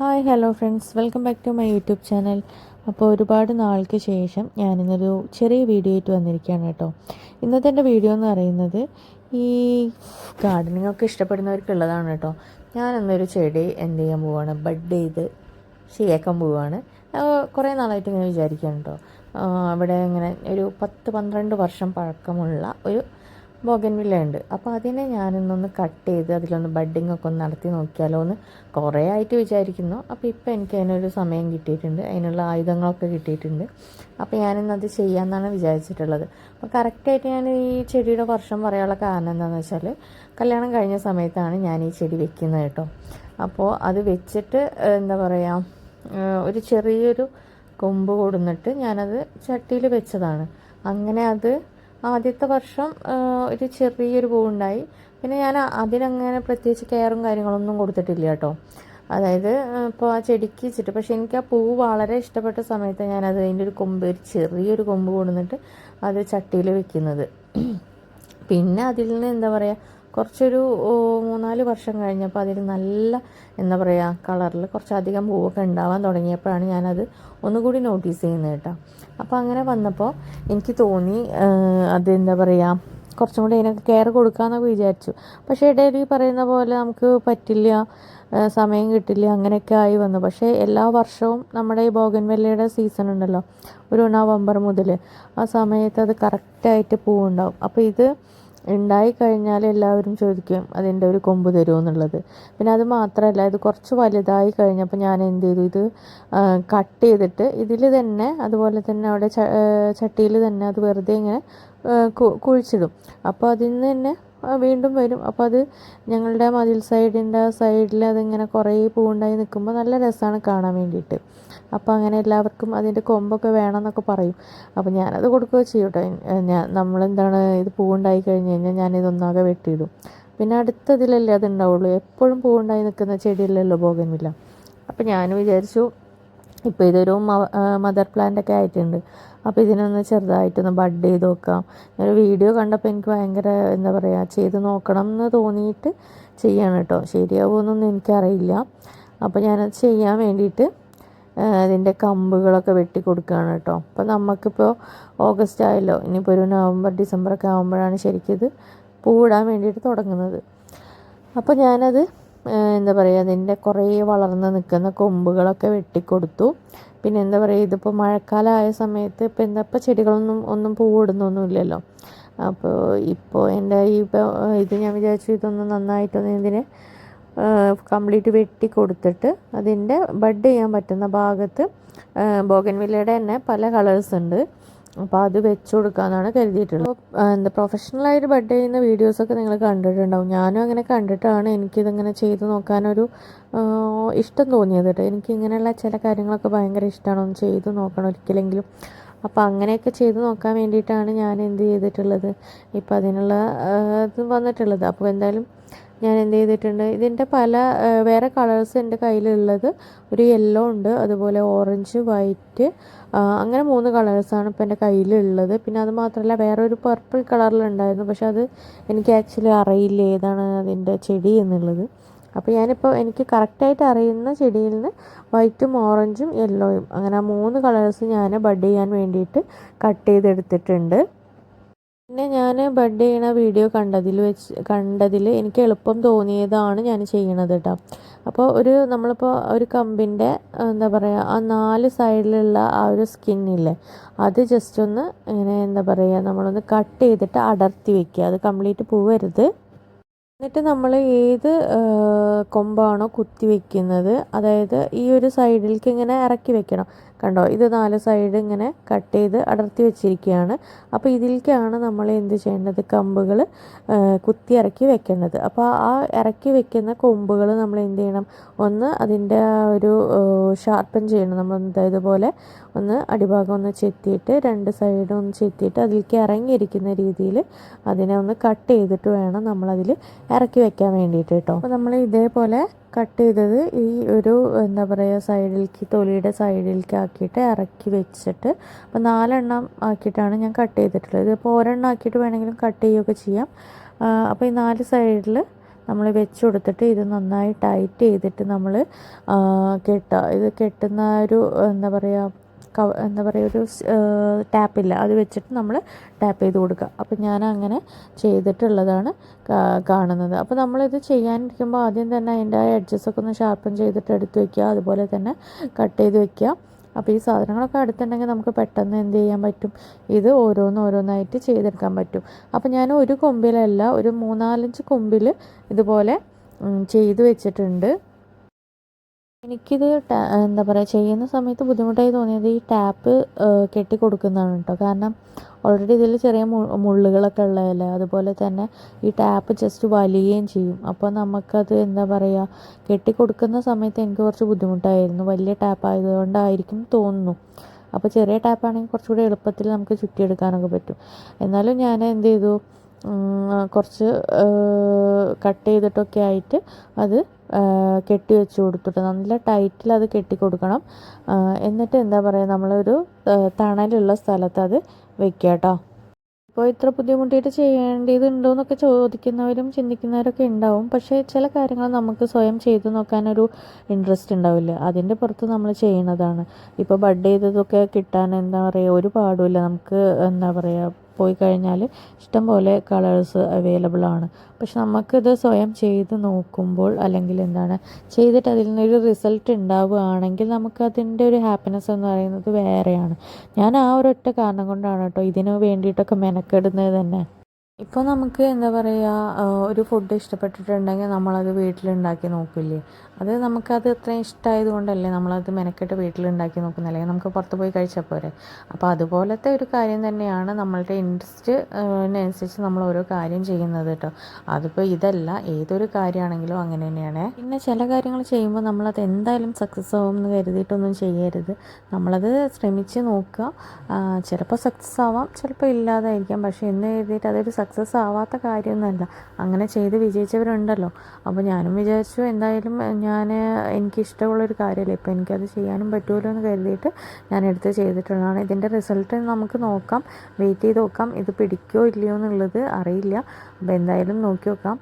Hi hello friends welcome back to my YouTube channel അപ്പോൾ ഒരുപാട് നാൾക്ക് ശേഷം ഞാനിന്നൊരു ചെറിയ വീഡിയോ ആയിട്ട് വന്നിരിക്കുകയാണ് കേട്ടോ. ഇന്നത്തെ എന്റെ വീഡിയോ എന്ന് പറയുന്നത് ഈ ഗാർഡനിങ് ഒക്കെ ഇഷ്ടപ്പെടുന്നവർക്കുള്ളതാണ് കേട്ടോ. ഞാനെന്നൊരു ചെടി എന്ത് ചെയ്യാൻ പോവാണ്? ബഡ് ചെയ്ത് ശരിയാക്കാൻ പോവാണ്. കുറേ നാളായിട്ട് ഇങ്ങനെ വിചാരിക്കുകയാണ് കേട്ടോ. അവിടെ ഇങ്ങനെ ഒരു പത്ത് പന്ത്രണ്ട് വർഷം പഴക്കമുള്ള ഒരു ബോഗൻവില്ല ഉണ്ട്. അപ്പോൾ അതിനെ ഞാനിന്നൊന്ന് കട്ട് ചെയ്ത് അതിലൊന്ന് ബഡ്ഡിംഗ് ഒക്കെ ഒന്ന് നടത്തി നോക്കിയാലോ എന്ന് കുറേ ആയിട്ട് വിചാരിക്കുന്നു. അപ്പോൾ ഇപ്പോൾ എനിക്ക് അതിനൊരു സമയം കിട്ടിയിട്ടുണ്ട്. അതിനുള്ള ആയുധങ്ങളൊക്കെ കിട്ടിയിട്ടുണ്ട്. അപ്പോൾ ഞാനിന്ന് അത് ചെയ്യാമെന്നാണ് വിചാരിച്ചിട്ടുള്ളത്. അപ്പോൾ കറക്റ്റായിട്ട് ഞാൻ ഈ ചെടിയുടെ വർഷം പറയാനുള്ള കാരണം എന്താണെന്ന് വെച്ചാൽ കല്യാണം കഴിഞ്ഞ സമയത്താണ് ഞാൻ ഈ ചെടി വെക്കുന്നത് കേട്ടോ. അപ്പോൾ അത് വെച്ചിട്ട് എന്താ പറയുക ഒരു ചെറിയൊരു കൊമ്പ് കൊടുന്നിട്ട് ഞാനത് ചട്ടിയിൽ വെച്ചതാണ്. അങ്ങനെ അത് ആദ്യത്തെ വർഷം ഒരു ചെറിയൊരു പൂവുണ്ടായി. പിന്നെ ഞാൻ അതിനങ്ങനെ പ്രത്യേകിച്ച് കെയറും കാര്യങ്ങളൊന്നും കൊടുത്തിട്ടില്ല കേട്ടോ. അതായത് ഇപ്പോൾ ആ ചെടിക്ക് വെച്ചിട്ട് പക്ഷെ എനിക്ക് ആ പൂവ് വളരെ ഇഷ്ടപ്പെട്ട സമയത്ത് ഞാനത് അതിന്റെ ഒരു കൊമ്പ് ഒരു ചെറിയൊരു കൊമ്പ് കൊടുന്നിട്ട് അത് ചട്ടിയിൽ വെക്കുന്നത്. പിന്നെ അതിൽ നിന്ന് എന്താ പറയുക കുറച്ചൊരു മൂന്നാൽ വർഷം കഴിഞ്ഞപ്പോൾ അതിൽ നല്ല എന്താ പറയുക കളറിൽ കുറച്ചധികം പൂവൊക്കെ ഉണ്ടാവാൻ തുടങ്ങിയപ്പോഴാണ് ഞാനത് ഒന്നുകൂടി നോട്ടീസ് ചെയ്യുന്നത് കേട്ടോ. അപ്പോൾ അങ്ങനെ വന്നപ്പോൾ എനിക്ക് തോന്നി അതെന്താ പറയുക കുറച്ചും കൂടി അതിനൊക്കെ കെയർ കൊടുക്കാമെന്നൊക്കെ വിചാരിച്ചു. പക്ഷേ ഇടയിൽ ഈ പറയുന്ന പോലെ നമുക്ക് പറ്റില്ല സമയം കിട്ടില്ല അങ്ങനെയൊക്കെ ആയി വന്നു. പക്ഷേ എല്ലാ വർഷവും നമ്മുടെ ഈ ബോഗൻവെല്ലയുടെ സീസൺ ഉണ്ടല്ലോ ഒരു നവംബർ മുതൽ ആ സമയത്ത് അത് കറക്റ്റായിട്ട് പൂവുണ്ടാവും. അപ്പോൾ ഇത് ഉണ്ടായി കഴിഞ്ഞാൽ എല്ലാവരും ചോദിക്കും അതിന്റെ ഒരു കൊമ്പ് തരുമോ എന്നുള്ളത്. പിന്നെ അത് മാത്രമല്ല ഇത് കുറച്ച് വലുതായി കഴിഞ്ഞപ്പോൾ ഞാൻ എന്ത് ചെയ്തു? ഇത് കട്ട് ചെയ്തിട്ട് ഇതിൽ തന്നെ അതുപോലെ തന്നെ അവിടെ ചട്ടിയിൽ തന്നെ അത് വെറുതെ ഇങ്ങനെ കുഴിച്ചിടും. അപ്പോൾ അതിൽ നിന്ന് തന്നെ വീണ്ടും വരും. അപ്പോൾ അത് ഞങ്ങളുടെ മതിൽ സൈഡിന്റെ സൈഡിൽ അതിങ്ങനെ കുറേ പൂവുണ്ടായി നിൽക്കുമ്പോൾ നല്ല രസമാണ് കാണാൻ വേണ്ടിയിട്ട്. അപ്പോൾ അങ്ങനെ എല്ലാവർക്കും അതിന്റെ കൊമ്പൊക്കെ വേണമെന്നൊക്കെ പറയും. അപ്പോൾ ഞാനത് കൊടുക്കുകയോ ചെയ്യും കേട്ടോ ഞാൻ നമ്മളെന്താണ് ഇത് പൂവുണ്ടായി കഴിഞ്ഞ് കഴിഞ്ഞാൽ ഞാനിതൊന്നാകെ വെട്ടിയിടും. പിന്നെ അടുത്തതിലല്ലേ അത് ഉണ്ടാവുള്ളൂ. എപ്പോഴും പൂവുണ്ടായി നിൽക്കുന്ന ചെടിയല്ലല്ലോ ബോഗൻവില്ല. അപ്പോൾ ഞാൻ വിചാരിച്ചു ഇപ്പോൾ ഇതൊരു മദർ പ്ലാന്റ് ഒക്കെ ആയിട്ടുണ്ട്. അപ്പോൾ ഇതിനൊന്ന് ചെറുതായിട്ടൊന്ന് ബഡ് ചെയ്ത് നോക്കാം. ഒരു വീഡിയോ കണ്ടപ്പോൾ എനിക്ക് ഭയങ്കര എന്താ പറയുക ചെയ്ത് നോക്കണം എന്ന് തോന്നിയിട്ട് ചെയ്യാണ് കേട്ടോ. ശരിയാവുമെന്നൊന്നും എനിക്കറിയില്ല. അപ്പോൾ ഞാനത് ചെയ്യാൻ വേണ്ടിയിട്ട് ഇതിന്റെ കമ്പുകളൊക്കെ വെട്ടി കൊടുക്കുകയാണ് കേട്ടോ. അപ്പോൾ നമുക്കിപ്പോൾ ഓഗസ്റ്റ് ആയല്ലോ. ഇനിയിപ്പോൾ ഒരു നവംബർ ഡിസംബർ ഒക്കെ ആകുമ്പോഴാണ് ശരിക്കും ഇത് പൂവിടാൻ വേണ്ടിയിട്ട് തുടങ്ങുന്നത്. അപ്പോൾ ഞാനത് എന്താ പറയുക അതിന്റെ കുറേ വളർന്ന് നിൽക്കുന്ന കൊമ്പുകളൊക്കെ വെട്ടിക്കൊടുത്തു. പിന്നെ എന്താ പറയുക ഇതിപ്പോൾ മഴക്കാലമായ സമയത്ത് ഇപ്പോൾ എന്താ ഇപ്പോൾ ചെടികളൊന്നും ഒന്നും പൂവിടുന്നൊന്നുമില്ലല്ലോ അപ്പോൾ ഇപ്പോൾ എന്റെ ഈ ഇത് ഞാൻ വിചാരിച്ചു ഇതൊന്ന് നന്നായിട്ടൊന്ന് ഇതിനെ കംപ്ലീറ്റ് വെട്ടി കൊടുത്തിട്ട് അതിന്റെ ബഡ് ചെയ്യാൻ പറ്റുന്ന ഭാഗത്ത് ബോഗൻവില്ലയുടെ തന്നെ പല കളേഴ്സ് ഉണ്ട്. അപ്പോൾ അത് വെച്ച് കൊടുക്കാമെന്നാണ് കരുതിയിട്ടുള്ളത്. എന്താ പ്രൊഫഷണലായിട്ട് ബഡ് ചെയ്യുന്ന വീഡിയോസൊക്കെ നിങ്ങൾ കണ്ടിട്ടുണ്ടാവും. ഞാനും അങ്ങനെ കണ്ടിട്ടാണ് എനിക്കിതിങ്ങനെ ചെയ്ത് നോക്കാനൊരു ഇഷ്ടം തോന്നിയത് കേട്ടോ. എനിക്ക് ഇങ്ങനെയുള്ള ചില കാര്യങ്ങളൊക്കെ ഭയങ്കര ഇഷ്ടമാണ് ഒന്ന് ചെയ്ത് നോക്കണം ഒരിക്കലെങ്കിലും. അപ്പോൾ അങ്ങനെയൊക്കെ ചെയ്ത് നോക്കാൻ വേണ്ടിയിട്ടാണ് ഞാൻ എന്ത് ചെയ്തിട്ടുള്ളത്. ഇപ്പം അതിനുള്ള ഇത് വന്നിട്ടുള്ളത്. അപ്പോൾ എന്തായാലും ഞാൻ എന്ത് ചെയ്തിട്ടുണ്ട് ഇതിന്റെ പല വേറെ കളേഴ്സ് എന്റെ കയ്യിലുള്ളത് ഒരു യെല്ലോ ഉണ്ട് അതുപോലെ ഓറഞ്ച് വൈറ്റ് അങ്ങനെ മൂന്ന് കളേഴ്സാണ് ഇപ്പോൾ എന്റെ കയ്യിലുള്ളത്. പിന്നെ അത് മാത്രമല്ല വേറെ ഒരു പർപ്പിൾ കളറിലുണ്ടായിരുന്നു പക്ഷെ അത് എനിക്ക് ആക്ച്വലി അറിയില്ല ഏതാണ് അതിന്റെ ചെടി എന്നുള്ളത്. അപ്പോൾ ഞാനിപ്പോൾ എനിക്ക് കറക്റ്റായിട്ട് അറിയുന്ന ചെടിയിൽ നിന്ന് വൈറ്റും ഓറഞ്ചും യെല്ലോയും അങ്ങനെ മൂന്ന് കളേഴ്സ് ഞാൻ ബഡ് ചെയ്യാൻ വേണ്ടിയിട്ട് കട്ട് ചെയ്തെടുത്തിട്ടുണ്ട്. പിന്നെ ഞാൻ ബഡ് ചെയ്യണ വീഡിയോ കണ്ടതിൽ വെച്ച് കണ്ടതിൽ എനിക്ക് എളുപ്പം തോന്നിയതാണ് ഞാൻ ചെയ്യണത് കേട്ടോ അപ്പോൾ ഒരു നമ്മളിപ്പോൾ ഒരു കമ്പിന്റെ എന്താ പറയുക ആ നാല് സൈഡിലുള്ള ആ ഒരു സ്കിന്നില്ലേ അത് ജസ്റ്റ് ഒന്ന് ഇങ്ങനെ എന്താ പറയുക നമ്മളൊന്ന് കട്ട് ചെയ്തിട്ട് അടർത്തി വെക്കുക അത് കംപ്ലീറ്റ് പോവരുത്. എന്നിട്ട് നമ്മൾ ഏത് കൊമ്പാണോ കുത്തി വെക്കുന്നത് അതായത് ഈ ഒരു സൈഡിലേക്ക് ഇങ്ങനെ ഇറക്കി വെക്കണം. കണ്ടോ? ഇത് നാല് സൈഡ് ഇങ്ങനെ കട്ട് ചെയ്ത് അടർത്തി വെച്ചിരിക്കുകയാണ്. അപ്പോൾ ഇതിലേക്കാണ് നമ്മൾ എന്ത് ചെയ്യേണ്ടത്? കമ്പുകൾ കുത്തി ഇറക്കി വെക്കേണ്ടത്. അപ്പോൾ ആ ഇറക്കി വെക്കുന്ന കൊമ്പുകൾ നമ്മൾ എന്ത് ചെയ്യണം? ഒന്ന് അതിന്റെ ഒരു ഷാർപ്പൻ ചെയ്യണം. നമ്മൾ ഇതുപോലെ ഒന്ന് അടിഭാഗം ഒന്ന് ചെത്തിയിട്ട് രണ്ട് സൈഡും ഒന്ന് ചെത്തിയിട്ട് അതിലേക്ക് ഇറങ്ങിയിരിക്കുന്ന രീതിയിൽ അതിനെ ഒന്ന് കട്ട് ചെയ്തിട്ട് വേണം നമ്മളതിൽ ഇറക്കി വെക്കാൻ വേണ്ടിയിട്ട് കേട്ടോ അപ്പോൾ നമ്മൾ ഇതേപോലെ കട്ട് ചെയ്തത് ഈ ഒരു എന്താ പറയുക സൈഡിലേക്ക് തൊലിയുടെ സൈഡിലേക്ക് ആക്കിയിട്ട് ഇറക്കി വെച്ചിട്ട് അപ്പോൾ നാലെണ്ണം ആക്കിയിട്ടാണ് ഞാൻ കട്ട് ചെയ്തിട്ടുള്ളത്. ഇതിപ്പോൾ ഒരെണ്ണം ആക്കിയിട്ട് വേണമെങ്കിലും കട്ട് ചെയ്യുകയൊക്കെ ചെയ്യാം. അപ്പോൾ ഈ നാല് സൈഡിൽ നമ്മൾ വെച്ച് കൊടുത്തിട്ട് ഇത് നന്നായി ടൈറ്റ് ചെയ്തിട്ട് നമ്മൾ കെട്ടുക. ഇത് കെട്ടുന്ന ഒരു എന്താ പറയുക കവ എന്താ പറയുക ഒരു ടാപ്പില്ല. അത് വെച്ചിട്ട് നമ്മൾ ടാപ്പ് ചെയ്ത് കൊടുക്കുക അപ്പോൾ ഞാൻ അങ്ങനെ ചെയ്തിട്ടുള്ളതാണ് കാണുന്നത്. അപ്പോൾ നമ്മളിത് ചെയ്യാനിരിക്കുമ്പോൾ ആദ്യം തന്നെ അതിന്റെ എഡ്ജസൊക്കെ ഒന്ന് ഷാർപ്പൻ ചെയ്തിട്ട് എടുത്ത് വയ്ക്കുക അതുപോലെ തന്നെ കട്ട് ചെയ്ത് വയ്ക്കുക അപ്പോൾ ഈ സാധനങ്ങളൊക്കെ അടുത്തുണ്ടെങ്കിൽ നമുക്ക് പെട്ടെന്ന് എന്ത് ചെയ്യാൻ പറ്റും? ഇത് ഓരോന്ന് ഓരോന്നായിട്ട് ചെയ്തെടുക്കാൻ പറ്റും. അപ്പോൾ ഞാൻ ഒരു കൊമ്പിലല്ല ഒരു മൂന്നാലഞ്ച് കൊമ്പിൽ ഇതുപോലെ ചെയ്ത് വെച്ചിട്ടുണ്ട്. എനിക്കിത് എന്താ പറയുക ചെയ്യുന്ന സമയത്ത് ബുദ്ധിമുട്ടായി തോന്നിയത് ഈ ടാപ്പ് കെട്ടി കൊടുക്കുന്നതാണ് കേട്ടോ കാരണം ഓൾറെഡി ഇതിൽ ചെറിയ മുള്ളുകളൊക്കെ ഉള്ളതല്ലേ? അതുപോലെ തന്നെ ഈ ടാപ്പ് ജസ്റ്റ് വലിയുകയും ചെയ്യും. അപ്പോൾ നമുക്കത് എന്താ പറയുക കെട്ടി കൊടുക്കുന്ന സമയത്ത് എനിക്ക് കുറച്ച് ബുദ്ധിമുട്ടായിരുന്നു. വലിയ ടാപ്പ് ആയതുകൊണ്ടായിരിക്കും തോന്നുന്നു. അപ്പോൾ ചെറിയ ടാപ്പാണെങ്കിൽ കുറച്ചുകൂടി എളുപ്പത്തിൽ നമുക്ക് ചുറ്റിയെടുക്കാനൊക്കെ പറ്റും. എന്നാലും ഞാൻ എന്ത് ചെയ്തു? കുറച്ച് കട്ട് ചെയ്തിട്ടൊക്കെ ആയിട്ട് അത് കെട്ടി വെച്ച് കൊടുത്തിട്ട് നല്ല ടൈറ്റിൽ അത് കെട്ടി കൊടുക്കണം. എന്നിട്ട് എന്താ പറയുക നമ്മളൊരു തണലുള്ള സ്ഥലത്ത് അത് വെക്കുക കേട്ടോ. ഇപ്പോൾ ഇത്ര ബുദ്ധിമുട്ടിയിട്ട് ചെയ്യേണ്ടതുണ്ടോ എന്നൊക്കെ ചോദിക്കുന്നവരും ചിന്തിക്കുന്നവരൊക്കെ ഉണ്ടാവും. പക്ഷേ ചില കാര്യങ്ങൾ നമുക്ക് സ്വയം ചെയ്തു നോക്കാനൊരു ഇൻട്രസ്റ്റ് ഉണ്ടാവില്ല. അതിന്റെ പുറത്ത് നമ്മൾ ചെയ്യുന്നതാണ് ഇപ്പോൾ ബഡ് ചെയ്തതൊക്കെ കിട്ടാൻ എന്താ പറയുക ഒരു പാടുമില്ല. നമുക്ക് എന്താ പറയുക പോയി കഴിഞ്ഞാൽ ഇഷ്ടംപോലെ കളേഴ്സ് അവൈലബിൾ ആണ്. പക്ഷെ നമുക്കിത് സ്വയം ചെയ്ത് നോക്കുമ്പോൾ അല്ലെങ്കിൽ എന്താണ് ചെയ്തിട്ട് അതിൽ നിന്നൊരു റിസൾട്ട് ഉണ്ടാവുകയാണെങ്കിൽ നമുക്കതിന്റെ ഒരു ഹാപ്പിനെസ് എന്ന് പറയുന്നത് വേറെയാണ്. ഞാൻ ആ ഒരൊറ്റ കാരണം കൊണ്ടാണ് കേട്ടോ ഇതിന് വേണ്ടിയിട്ടൊക്കെ മെനക്കെടുന്നത് തന്നെ. ഇപ്പോൾ നമുക്ക് എന്താ പറയുക ഒരു ഫുഡ് ഇഷ്ടപ്പെട്ടിട്ടുണ്ടെങ്കിൽ നമ്മളത് വീട്ടിലുണ്ടാക്കി നോക്കില്ലേ? അത് നമുക്കത് അത്രയും ഇഷ്ടമായത് കൊണ്ടല്ലേ നമ്മളത് മെനക്കെട്ട് വീട്ടിലുണ്ടാക്കി നോക്കുന്നത്? അല്ലെങ്കിൽ നമുക്ക് പുറത്ത് പോയി കഴിച്ചാൽ പോരെ? അപ്പോൾ അതുപോലത്തെ ഒരു കാര്യം തന്നെയാണ് നമ്മളുടെ ഇൻട്രസ്റ്റ് അനുസരിച്ച് നമ്മൾ ഓരോ കാര്യം ചെയ്യുന്നത് കേട്ടോ. അതിപ്പോൾ ഇതല്ല ഏതൊരു കാര്യമാണെങ്കിലും അങ്ങനെ തന്നെയാണ്. പിന്നെ ചില കാര്യങ്ങൾ ചെയ്യുമ്പോൾ നമ്മളത് എന്തായാലും സക്സസ് ആവും എന്ന് കരുതിയിട്ടൊന്നും ചെയ്യരുത്. നമ്മളത് ശ്രമിച്ച് നോക്കുക. ചിലപ്പോൾ സക്സസ് ആവാം ചിലപ്പോൾ ഇല്ലാതായിരിക്കാം. പക്ഷേ എന്ന് കരുതിയിട്ട് അതൊരു സക്സസ് ആവാത്ത കാര്യമൊന്നുമല്ല. അങ്ങനെ ചെയ്ത് വിജയിച്ചവരുണ്ടല്ലോ. അപ്പോൾ ഞാനും വിചാരിച്ചു എന്തായാലും ഞാൻ എനിക്കിഷ്ടമുള്ളൊരു കാര്യമല്ലേ. ഇപ്പോൾ എനിക്കത് ചെയ്യാനും പറ്റുമല്ലോ എന്ന് കരുതിയിട്ട് ഞാൻ എടുത്ത് ചെയ്തിട്ടുള്ളതാണ്. ഇതിന്റെ റിസൾട്ട് നമുക്ക് നോക്കാം. വെയിറ്റ് ചെയ്ത് നോക്കാം. ഇത് പിടിക്കോ ഇല്ലയോ എന്നുള്ളത് അറിയില്ല. അപ്പോൾ എന്തായാലും നോക്കി നോക്കാം.